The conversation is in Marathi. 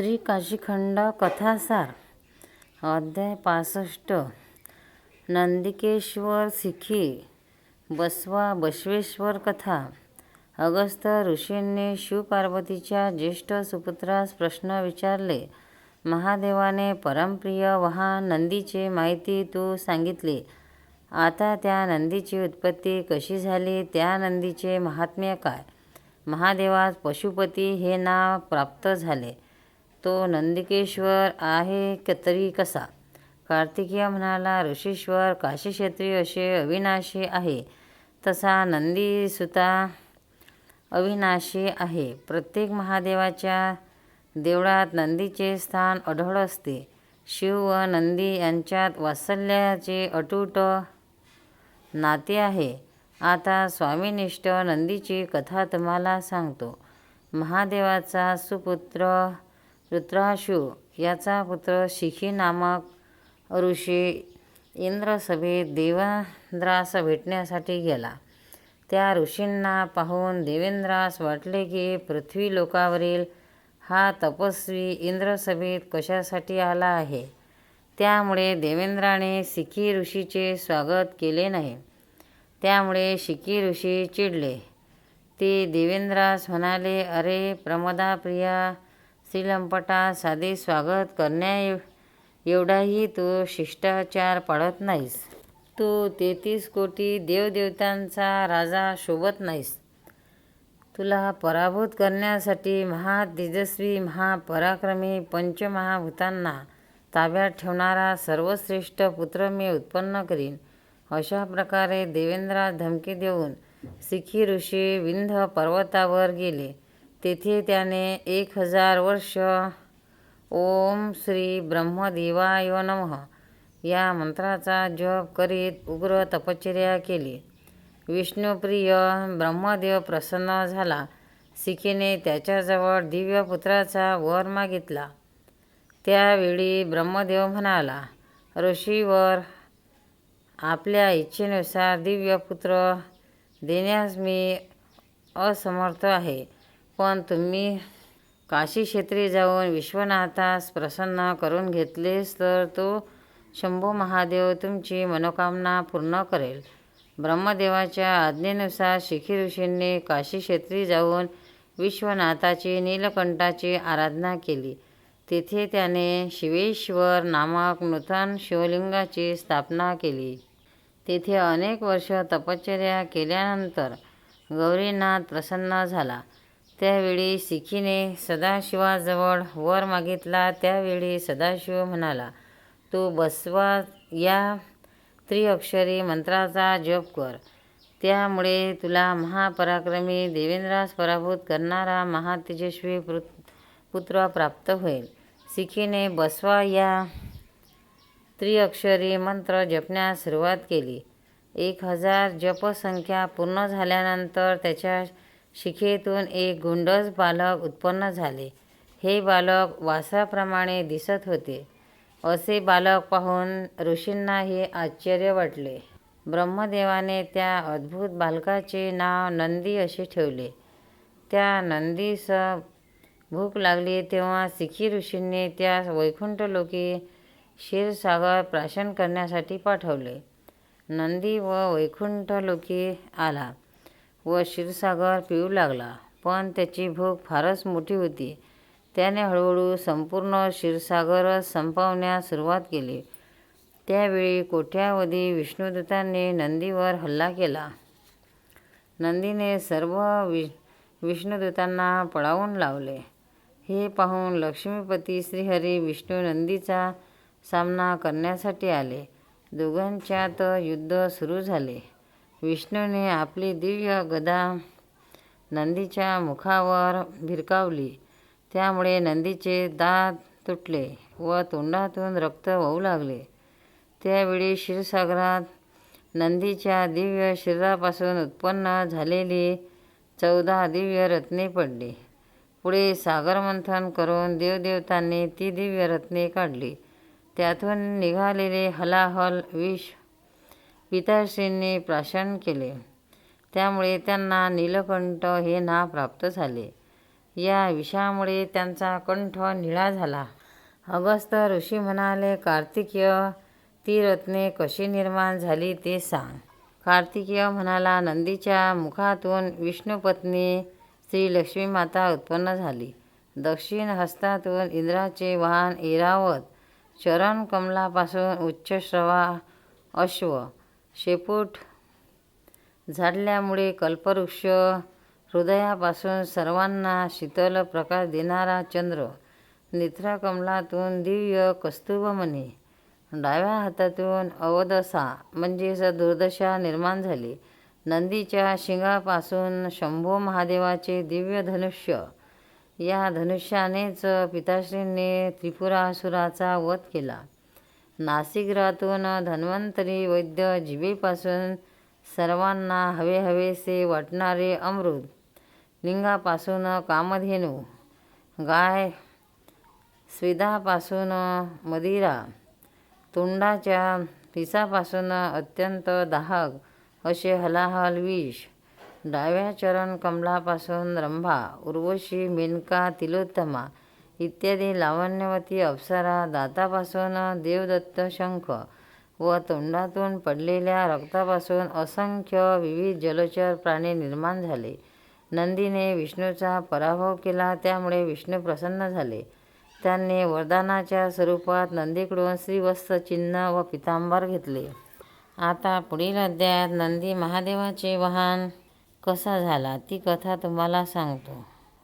श्री काशीखंड कथासार अध्याय पासष्ट. नंदिकेश्वर सिखी बसवा बसवेश्वर कथा. अगस्त ऋषींनी शिवपार्वतीच्या ज्येष्ठ सुपुत्रास प्रश्न विचारले महादेवाने परमप्रिय वहा नंदीची माहिती तू सांगितली. आता त्या नंदीची उत्पत्ती कशी झाली? त्या नंदीचे महात्म्य काय महादेवास पशुपती हे नाव प्राप्त झाले. तो नंदिकेश्वर आहे क तरी कसा? कार्तिकीय म्हणाला ऋषीश्वर काशीक्षेत्री असे अविनाशी आहे. तसा नंदीसुता अविनाशी आहे. प्रत्येक महादेवाच्या देवळात नंदीचे स्थान अढळ असते. शिव व नंदी यांच्यात वात्सल्याचे अटूट नाते आहे. आता स्वामीनिष्ठ नंदीची कथा तुम्हाला सांगतो. महादेवाचा सुपुत्र रुद्राशू याचा पुत्र शिखी नामक ऋषी इंद्रसभेत देवेंद्रास भेटण्यासाठी गेला. त्या ऋषींना पाहून देवेंद्रास वाटले की पृथ्वी लोकावरील हा तपस्वी इंद्रसभेत कशासाठी आला आहे? त्यामुळे देवेंद्राने सिकी ऋषीचे स्वागत केले नाही. त्यामुळे शिकी ऋषी चिडले. ते देवेंद्रास म्हणाले अरे प्रमदाप्रिया श्रीलंपटा साधे स्वागत करण्या एवढाही तू शिष्टाचार पाळत नाहीस. तू तेहतीस कोटी देवदेवतांचा राजा शोभत नाहीस. तुला पराभूत करण्यासाठी महातेजस्वी महापराक्रमी पंचमहाभूतांना ताब्यात ठेवणारा सर्वश्रेष्ठ पुत्र मी उत्पन्न करीन. अशा प्रकारे देवेंद्रा धमकी देऊन सिखी ऋषी विंध्य पर्वतावर गेले. तेथे त्याने एक हजार वर्ष. ओम श्री ब्रह्मदेवाय नमः. या मंत्राचा जप करीत उग्र तपश्चर्या केली. विष्णुप्रिय ब्रह्मदेव प्रसन्न झाला. सिखीने त्याच्याजवळ दिव्य पुत्राचा वर मागितला. त्यावेळी ब्रह्मदेव म्हणाला ऋषीवर आपल्या इच्छेनुसार दिव्य पुत्र देण्यास मी असमर्थ आहे. पण तुम्ही काशी क्षेत्री जाऊन विश्वनाथास प्रसन्न करून घेतलेस तर तो शंभू महादेव तुमची मनोकामना पूर्ण करेल. ब्रह्मदेवाच्या आज्ञेनुसार शिखी ऋषींनी काशी क्षेत्री जाऊन विश्वनाथाची नीलकंठाची आराधना केली. तेथे त्याने शिवेश्वर नामक नूतन शिवलिंगाची स्थापना केली. तेथे अनेक वर्ष तपश्चर्या केल्यानंतर गौरीनाथ प्रसन्न झाला. त्यावेळी सिखीने सदाशिवाजवळ वर मागितला. त्यावेळी सदाशिव म्हणाला तू बसवा या त्रिअक्षरी मंत्राचा जप कर. त्यामुळे तुला महापराक्रमी देवेंद्रास पराभूत करणारा महातेजस्वी पुत्र प्राप्त होईल. सिखीने बसवा या त्रिअक्षरी मंत्र जपण्यास सुरुवात केली. एक हजार जपसंख्या पूर्ण झाल्यानंतर त्याच्या शिखेतून एक गुंडज बालक उत्पन्न झाले. हे बालक वासाप्रमाणे दिसत होते. असे बालक पाहून ऋषींनाही आश्चर्य वाटले. ब्रह्मदेवाने त्या अद्भुत बालकाचे नाव नंदी असे ठेवले. त्या नंदीस भूक लागली तेव्हा सिखी ऋषींनी त्या वैकुंठलोकी क्षीरसागर प्राशन करण्यासाठी पाठवले. नंदी व वैकुंठलोकी आला. व क्षीरसागर पिऊ लागला. पण त्याची भूक फारच मोठी होती. त्याने हळूहळू संपूर्ण क्षीरसागरच संपवण्यास सुरुवात केली. त्यावेळी कोट्यावधी विष्णुदूतांनी नंदीवर हल्ला केला. नंदीने सर्व वि विष्णुदूतांना पळावून लावले. हे पाहून लक्ष्मीपती श्रीहरी विष्णू नंदीचा सामना करण्यासाठी आले. दोघांच्यात युद्ध सुरू झाले. विष्णूने आपली दिव्य गदा नंदीच्या मुखावर भिरकावली. त्यामुळे नंदीचे दात तुटले व तोंडातून रक्त वाहू लागले. त्यावेळी क्षीरसागरात नंदीच्या दिव्य शरीरापासून उत्पन्न झालेली चौदा दिव्य रत्ने पडली. पुढे सागरमंथन करून देवदेवतांनी ती दिव्य रत्ने काढली. त्यातून निघालेले हलाहल विष पिताश्रींनी प्राशन केले. त्यामुळे त्यांना नीलकंठ हे नाव प्राप्त झाले. या विषामुळे त्यांचा कंठ निळा झाला. अगस्त ऋषी म्हणाले कार्तिकीय ती रत्ने कशी निर्माण झाली ते सांग. कार्तिकीय म्हणाला नंदीच्या मुखातून विष्णुपत्नी श्री लक्ष्मी माता उत्पन्न झाली. दक्षिण हस्तातून इंद्राचे वाहन ऐरावत चरण कमलापासून उच्चश्रवा अश्व शेपूट. झाडल्यामुळे कल्पवृक्ष हृदयापासून सर्वांना शीतल प्रकाश देणारा चंद्र. नेत्रकमलातून दिव्य कस्तुभमणी डाव्या हातातून अवदसा म्हणजेच दुर्दशा निर्माण झाली. नंदीच्या शिंगापासून शंभू महादेवाचे दिव्य धनुष्य. या धनुष्यानेच पिताश्रींनी त्रिपुरासुराचा वध केला. नासिग्रातून धन्वंतरी वैद्य जिभेपासून सर्वांना हवे हवेसे वाटणारे अमृत. लिंगापासून कामधेनू. गाय स्विदापासून मदिरा. तोंडाच्या पिसापासून अत्यंत दाहक असे हलाहल विष. डाव्या चरण कमलापासून रंभा. उर्वशी मेनका तिलोत्तमा. इत्यादी लावण्यवती अप्सरा दातापासून देवदत्त शंख व तोंडातून पडलेल्या रक्तापासून असंख्य विविध जलचर प्राणी निर्माण झाले. नंदीने विष्णूचा पराभव केला त्यामुळे विष्णू प्रसन्न झाले. त्यांनी वरदानाच्या स्वरूपात नंदीकडून श्रीवस्त्र चिन्ह व पितांबर घेतले. आता पुढील अध्यायात नंदी महादेवाचे वाहन कसा झाला ती कथा तुम्हाला सांगतो.